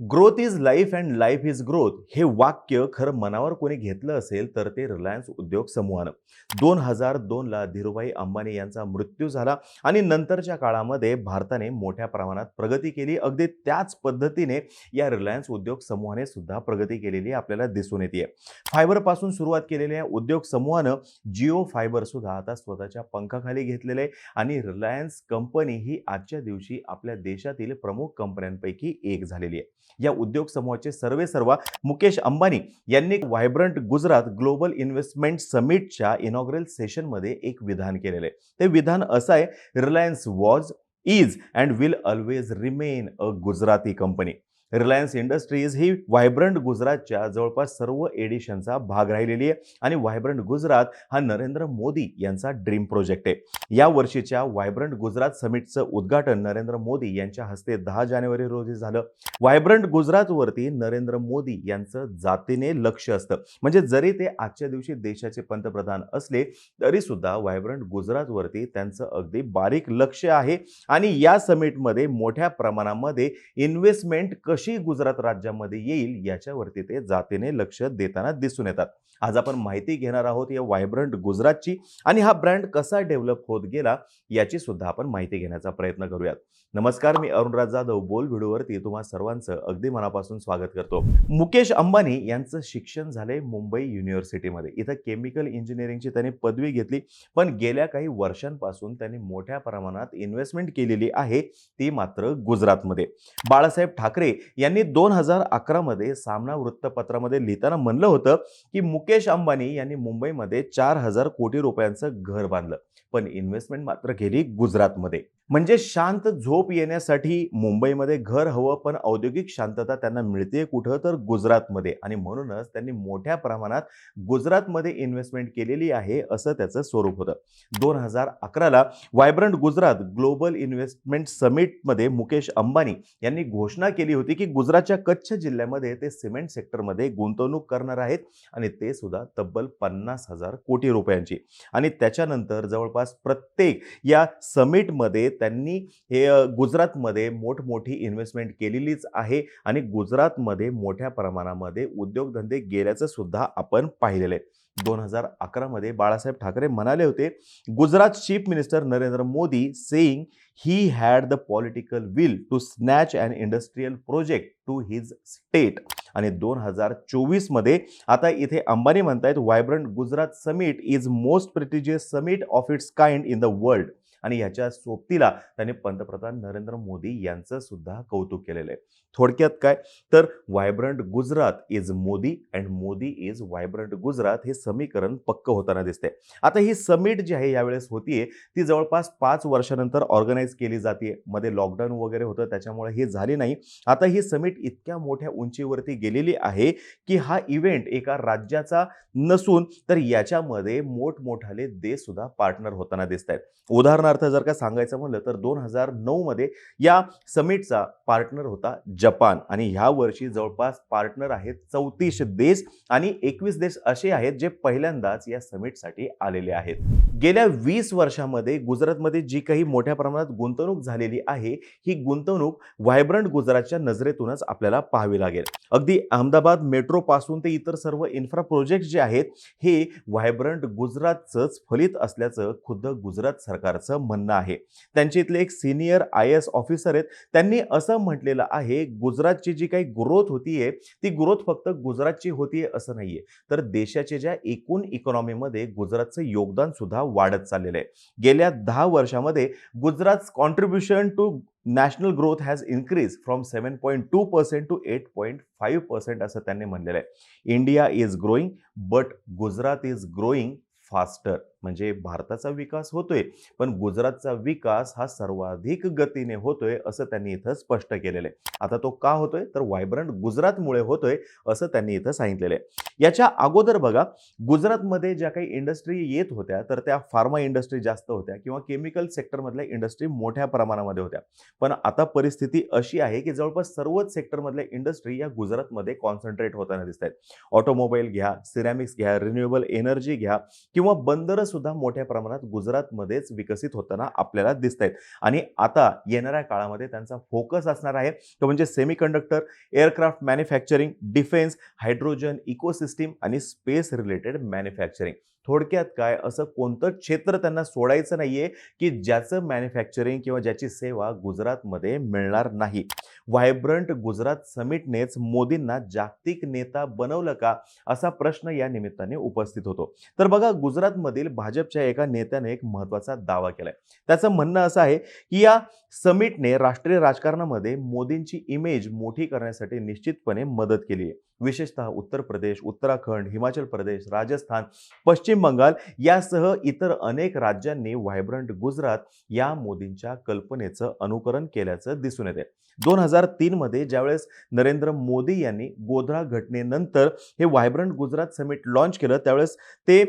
Growth is life and life is growth हे वाक्य खरं मनावर कोणी घेतलं असेल तर ते रिलायन्स उद्योग समूहानं. दोन हजार दोनला धीरूभाई अंबानी यांचा मृत्यू झाला आणि नंतरच्या काळामध्ये भारताने मोठ्या प्रमाणात प्रगती केली. अगदी त्याच पद्धतीने या रिलायन्स उद्योग समूहाने सुद्धा प्रगती केलेली आपल्याला दिसून येते. फायबरपासून सुरुवात केलेल्या उद्योग समूहानं जिओ फायबरसुद्धा आता स्वतःच्या पंखाखाली घेतलेले आहे आणि रिलायन्स कंपनी ही आजच्या दिवशी आपल्या देशातील प्रमुख कंपन्यांपैकी एक झालेली आहे. या उद्योग समूहाचे सर्वे सर्वा मुकेश अंबानी यांनी व्हायब्रंट गुजरात ग्लोबल इन्व्हेस्टमेंट समिटच्या इनॉग्रल सेशनमध्ये एक विधान केलेलं आहे. ते विधान असं आहे Reliance was is and will always remain a Gujarati company Reliance Industries he vibrant गुजरातच्या जवळपास सर्व एडिशनचा भाग राहिलेली आहे. आणि व्हायब्रंट गुजरात हा नरेंद्र मोदी यांचा ड्रीम प्रोजेक्ट आहे. या वर्षीच्या व्हायब्रंट गुजरात समिटचं उद्घाटन नरेंद्र मोदी यांच्या हस्ते दहा जानेवारी रोजी झालं. व्हायब्रंट गुजरातवरती नरेंद्र मोदी यांचं जातीने लक्ष असतं. म्हणजे जरी ते आजच्या दिवशी देशाचे पंतप्रधान असले तरी सुद्धा व्हायब्रंट गुजरातवरती त्यांचं अगदी बारीक लक्ष आहे. आणि या समिटमध्ये मोठ्या प्रमाणामध्ये इन्व्हेस्टमेंट कशी कशी गुजरात राज्यामध्ये येईल याच्यावरती ते जातीने लक्ष देताना दिसून येतात. आज आपण माहिती घेणार आहोत या वायब्रंट गुजरातची आणि हा ब्रँड कसा डेव्हलप होत गेला याची सुद्धा आपण माहिती घेण्याचा प्रयत्न करूयात. नमस्कार मी अरुणराज जाधव. बोल व्हिडिओवरती तुम्हा सर्वांचं अगदी मनापासून स्वागत करतो. मुकेश अंबानी यांचं शिक्षण झाले मुंबई युनिव्हर्सिटीमध्ये. इथं केमिकल इंजिनिअरिंगची त्यांनी पदवी घेतली पण गेल्या काही वर्षांपासून त्यांनी मोठ्या प्रमाणात इन्व्हेस्टमेंट केलेली आहे ती मात्र गुजरातमध्ये. बाळासाहेब ठाकरे यांनी दोन हजार अकरामध्ये सामना वृत्तपत्रामध्ये लिहिताना म्हणलं होतं की मुकेश अंबानी यांनी मुंबईमध्ये चार हजार कोटी रुपयांचं घर बांधलं. पण इन्व्हेस्टमेंट मात्र केली गुजरातमध्ये. म्हणजे शांत झोप येण्यासाठी मुंबईमध्ये घर हवं पण औद्योगिक शांतता त्यांना मिळते कुठं? तर गुजरातमध्ये. आणि म्हणूनच त्यांनी मोठ्या प्रमाणात गुजरातमध्ये इन्व्हेस्टमेंट केलेली आहे असं त्याचं स्वरूप होतं. दोन हजार अकराला वायब्रंट गुजरात ग्लोबल इन्व्हेस्टमेंट समिटमध्ये मुकेश अंबानी यांनी घोषणा केली होती की गुजरातच्या कच्छ जिल्ह्यामध्ये ते सिमेंट सेक्टरमध्ये गुंतवणूक करणार आहेत आणि ते सुद्धा तब्बल पन्नास हजार कोटी रुपयांची. आणि त्याच्यानंतर जवळपास प्रत्येक या समिटमध्ये त्यांनी हे गुजरातमध्ये मोठमोठी इन्व्हेस्टमेंट केलेलीच आहे आणि गुजरातमध्ये मोठ्या प्रमाणामध्ये उद्योगधंदे गेल्याचं सुद्धा आपण पाहिलेलं आहे. दोन हजार अकरामध्ये बाळासाहेब ठाकरे म्हणाले होते Gujarat chief minister Narendra Modi saying he had the political will to snatch and industrial project to his state आणि दोन हजार चोवीसमध्ये आता इथे अंबानी म्हणतायत vibrant Gujarat summit is most prestigious summit of its kind in the world आणि ह्याच्या सोबतीला त्यांनी पंतप्रधान नरेंद्र मोदी यांचं सुद्धा कौतुक केलेलं आहे. थोडक्यात काय? तर vibrant Gujarat is Modi and Modi is vibrant Gujarat हे समीकरण पक्क होताना दिसते आता ही समिट जी आहे यावेळेस होतीये ती जवळपास पाच वर्षानंतर ऑर्गनाईज केली जाते मध्ये लॉकडाऊन वगैरे होतं त्याच्यामुळे हे झाले नाही. आता ही समिट इतक्या मोठ्या उंचीवरती गेलेली आहे की हा इव्हेंट एका राज्याचा नसून तर याच्यामध्ये मोठमोठाले देश सुद्धा पार्टनर होताना दिसत आहेत उदाहरणार्थ जर का सांगायचं म्हणलं तर दोन हजार नऊमध्ये या समिटचा पार्टनर होता जपान. आणि ह्या वर्षी जवळपास पार्टनर आहेत चौतीस देश आणि एकवीस देश असे आहेत जे पहिल्यांदाच या समिटसाठी आलेले आहेत. गेल्या वीस वर्षामध्ये गुजरातमध्ये जी काही मोठ्या प्रमाणात गुंतवणूक झालेली आहे ही गुंतवणूक व्हायब्रंट गुजरातच्या नजरेतूनच आपल्याला पाहावी लागेल. अगदी अहमदाबाद मेट्रो पासून ते इतर सर्व इन्फ्रा प्रोजेक्ट जे आहेत हे व्हायब्रंट गुजरातचंच फलित असल्याचं खुद्द गुजरात सरकारचं म्हणणं आहे. त्यांच्या इथले एक सिनियर आय एस ऑफिसर आहेत. त्यांनी असं म्हटलेलं आहे गुजरातची जी काही ग्रोथ होतीये ती ग्रोथ फक्त गुजरातची होतीये असं नाहीये. तर देशाच्या ज्या एकूण इकॉनॉमीमध्ये गुजरातचं योगदान सुद्धा वाढत चाललेलं आहे. गेल्या दहा वर्षामध्ये Gujarat contribution to national growth has increase from seven point two percent to eight point five percent असं त्यांनी म्हणलेलं आहे. India is growing but Gujarat is growing faster म्हणजे भारताचा विकास होतोय पण गुजरातचा विकास हा सर्वाधिक गतीने होतोय असं त्यांनी इथं स्पष्ट केलेलं आहे. आता तो का होतोय? तर व्हायब्रंट गुजरातमुळे होतोय असं त्यांनी इथं सांगितलेलं आहे. याच्या अगोदर बघा गुजरातमध्ये ज्या काही इंडस्ट्री येत होत्या तर त्या फार्मा इंडस्ट्री जास्त होत्या किंवा केमिकल सेक्टरमधल्या इंडस्ट्री मोठ्या प्रमाणामध्ये होत्या. पण आता परिस्थिती अशी आहे की जवळपास सर्वच सेक्टरमधल्या इंडस्ट्री या गुजरातमध्ये कॉन्सन्ट्रेट होताना दिसत आहेत ऑटोमोबाईल घ्या सिरॅमिक्स घ्या रिन्युएबल एनर्जी घ्या किंवा बंदरं सुद्धा मोठ्या प्रमाणात गुजरातमध्येच विकसित होताना आपल्याला दिसत आहेत आणि आता येणाऱ्या काळामध्ये त्यांचा फोकस असणार आहे. तो म्हणजे semiconductor aircraft manufacturing defence hydrogen ecosystem आणि स्पेस रिलेटेड मॅन्युफॅक्चरिंग थोडक्यात काय? असं कोणतं क्षेत्र त्यांना सोडायचं नाहीये की ज्याचं मॅन्युफॅक्चरिंग किंवा ज्याची सेवा गुजरातमध्ये मिळणार नाही. व्हायब्रंट गुजरात समिटनेच मोदींना जागतिक नेता बनवलं का? असा प्रश्न या निमित्ताने उपस्थित होतो. तर बघा गुजरातमधील भाजपच्या एका नेत्याने एक महत्त्वाचा दावा केलाय. त्याचं म्हणणं असं आहे की या समिटने राष्ट्रीय राजकारणामध्ये मोदींची इमेज मोठी करण्यासाठी निश्चितपणे मदत केली आहे विशेषतः उत्तर प्रदेश उत्तराखंड हिमाचल प्रदेश राजस्थान पश्चिम बंगाल यासह इतर अनेक राज्यांनी व्हायब्रंट गुजरात या मोदींच्या कल्पनेचं अनुकरण केल्याचं दिसून येते दोन हजार तीनमध्ये ज्यावेळेस नरेंद्र मोदी यांनी गोधरा घटनेनंतर हे व्हायब्रंट गुजरात समिट लॉन्च केलं त्यावेळेस ते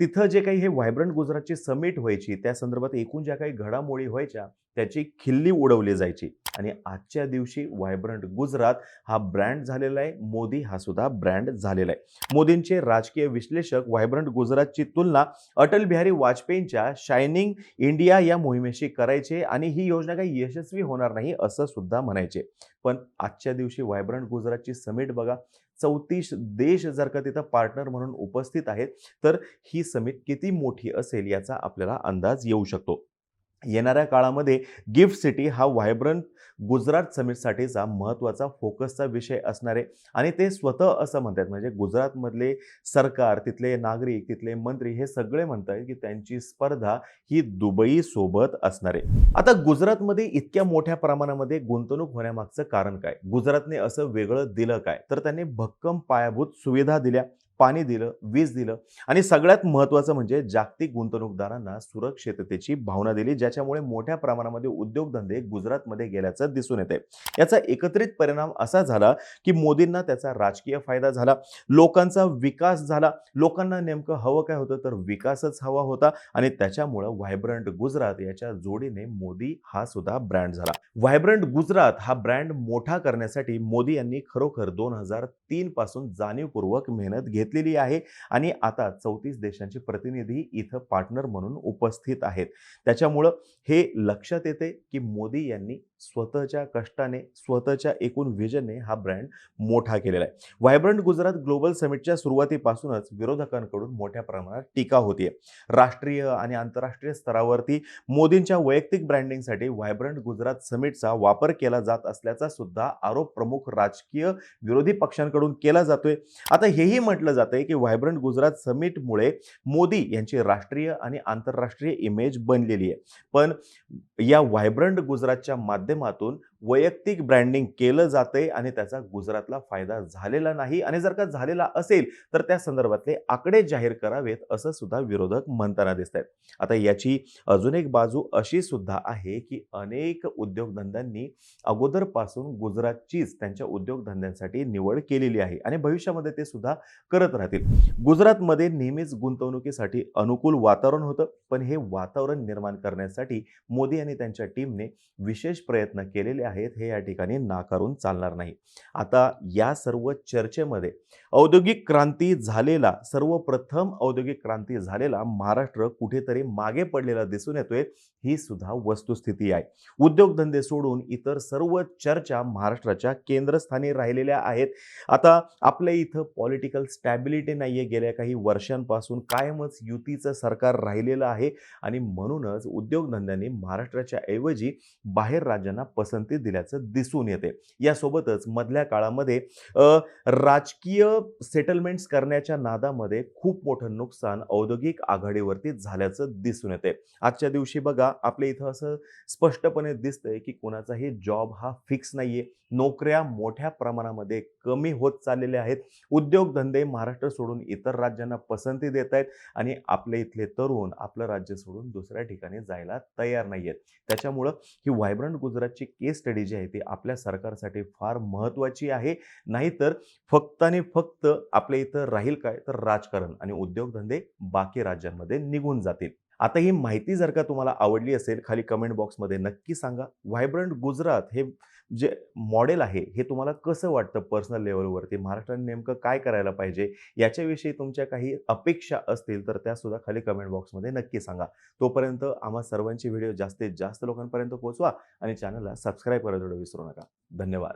तिथं जे काही हे व्हायब्रंट गुजरातची समिट व्हायची त्या संदर्भात एकूण ज्या काही घडामोडी व्हायच्या त्याची खिल्ली उडवली जायची. आणि आजच्या दिवशी व्हायब्रंट गुजरात हा ब्रँड झालेला आहे. मोदी हा सुद्धा ब्रँड झालेला आहे. मोदींचे राजकीय विश्लेषक व्हायब्रंट गुजरातची तुलना अटल बिहारी वाजपेयींच्या शायनिंग इंडिया या मोहिमेशी करायचे आणि ही योजना काही यशस्वी होणार नाही असं सुद्धा म्हणायचे. पण आजच्या दिवशी व्हायब्रंट गुजरातची समिट बघा. चौतीस देश जर का तिथं पार्टनर म्हणून उपस्थित आहेत तर ही समिट किती मोठी असेल याचा आपल्याला अंदाज येऊ शकतो. येणाऱ्या काळामध्ये गिफ्ट सिटी हा व्हायब्रंट गुजरात समिटसाठीचा महत्त्वाचा फोकसचा विषय असणार आहे. आणि ते स्वतः असं म्हणतात म्हणजे गुजरातमधले सरकार तिथले नागरिक तिथले मंत्री हे सगळे म्हणतात की त्यांची स्पर्धा ही दुबईसोबत असणार आहे. आता गुजरातमध्ये इतक्या मोठ्या प्रमाणामध्ये गुंतवणूक होण्यामागचं कारण काय? गुजरातने असं वेगळं दिलं काय? तर त्यांनी भक्कम पायाभूत सुविधा दिल्या. पाणी दिलं वीज दिलं. आणि सगळ्यात महत्त्वाचं म्हणजे जागतिक गुंतवणूकदारांना सुरक्षिततेची भावना दिली ज्याच्यामुळे मोठ्या प्रमाणामध्ये उद्योगधंदे गुजरातमध्ये गेल्याचं दिसून येते याचा एकत्रित परिणाम असा झाला की मोदींना त्याचा राजकीय फायदा झाला लोकांचा विकास झाला. लोकांना नेमकं हवं काय होतं तर विकासच हवा होता आणि त्याच्यामुळं व्हायब्रंट गुजरात याच्या जोडीने मोदी हा सुद्धा ब्रँड झाला. व्हायब्रंट गुजरात हा ब्रँड मोठा करण्यासाठी मोदी यांनी खरोखर दोन हजार तीन पासून जाणीवपूर्वक मेहनत घेतलेली आहे. आणि आता चौतीस देशांचे प्रतिनिधी इथं पार्टनर म्हणून उपस्थित आहेत. त्याच्यामुळं हे लक्षात येते की मोदी यांनी स्वतःच्या कष्टाने स्वतःच्या एकूण व्हिजनने हा ब्रँड मोठा केलेला आहे. व्हायब्रंट गुजरात ग्लोबल समिटच्या सुरुवातीपासूनच विरोधकांकडून मोठ्या प्रमाणात टीका होतीये. राष्ट्रीय आणि आंतरराष्ट्रीय स्तरावरती मोदींच्या वैयक्तिक ब्रँडिंगसाठी व्हायब्रंट गुजरात समिटचा वापर केला जात असल्याचा सुद्धा आरोप प्रमुख राजकीय विरोधी पक्षांकडून केला जातोय. आता हेही म्हटलं जातंय की व्हायब्रंट गुजरात समिटमुळे मोदी यांची राष्ट्रीय आणि आंतरराष्ट्रीय इमेज बनलेली आहे. पण या व्हायब्रंट गुजरातच्या माध्यमातून वैयक्तिक ब्रँडिंग केलं जातंय आणि त्याचा गुजरातला फायदा झालेला नाही. आणि जर का झालेला असेल तर त्या संदर्भातले आकडे जाहीर करावेत असं सुद्धा विरोधक म्हणताना दिसत आहेत आता याची अजून एक बाजू अशी सुद्धा आहे की अनेक उद्योगधंद्यांनी अगोदरपासून गुजरातचीच त्यांच्या उद्योगधंद्यांसाठी निवड केलेली आहे आणि भविष्यामध्ये ते सुद्धा करत राहतील. गुजरातमध्ये नेहमीच गुंतवणुकीसाठी अनुकूल वातावरण होतं पण हे वातावरण निर्माण करण्यासाठी मोदी आणि त्यांच्या टीमने विशेष प्रयत्न केलेले आहेत. आहेत हे या ठिकाणी नाकारून चालणार नाही. आता या सर्व चर्चेमध्ये औद्योगिक क्रांती झालेला सर्वप्रथम औद्योगिक क्रांती झालेला महाराष्ट्र कुठेतरी मागे पडलेला दिसून येतोय ही सुद्धा वस्तुस्थिती आहे. उद्योगधंदे सोडून इतर सर्व चर्चा महाराष्ट्राच्या केंद्रस्थानी राहिलेल्या आहेत. आता आपल्या इथं पॉलिटिकल स्टॅबिलिटी नाही आहे गेल्या काही वर्षांपासून कायमच युतीचं सरकार राहिलेलं आहे आणि म्हणूनच उद्योगधंद्यांनी महाराष्ट्राच्या ऐवजी बाहेर राज्यांना पसंती दिल्याचं दिसून येते. यासोबतच मधल्या काळामध्ये राजकीय सेटलमेंट्स करण्याच्या नादामध्ये खूप मोठं नुकसान औद्योगिक आघाडीवरती झाल्याचं दिसून येते. आजच्या दिवशी बघा आपल्या इथं असं स्पष्टपणे दिसतंय की कोणाचाही जॉब हा फिक्स नाहीये. नोकऱ्या मोठ्या प्रमाणामध्ये कमी होत चाललेल्या आहेत. उद्योगधंदे महाराष्ट्र सोडून इतर राज्यांना पसंती देत आहेत आणि आपल्या इथले तरुण आपलं राज्य सोडून दुसऱ्या ठिकाणी जायला तयार नाही आहेत त्याच्यामुळं ही व्हायब्रंट गुजरातची केस स्टडी जी आहे ती आपल्या सरकारसाठी फार महत्त्वाची आहे. नाहीतर फक्त आणि फक्त आपल्या इथं राहील काय? तर राजकारण आणि उद्योगधंदे बाकी राज्यांमध्ये निघून जातील. आता ही माहिती जर का तुम्हाला आवडली असेल खाली कमेंट बॉक्समध्ये नक्की सांगा. व्हायब्रंट गुजरात हे जे मॉडेल आहे हे तुम्हाला कसं वाटतं पर्सनल लेवलवरती महाराष्ट्राने नेमकं काय करायला पाहिजे? याच्याविषयी तुमच्या काही अपेक्षा असतील तर त्यासुद्धा खाली कमेंट बॉक्समध्ये नक्की सांगा. तोपर्यंत आम्हा सर्वांची व्हिडिओ जास्तीत जास्त लोकांपर्यंत पोहोचवा आणि चॅनलला सबस्क्राईब करायला थोडं विसरू नका. धन्यवाद.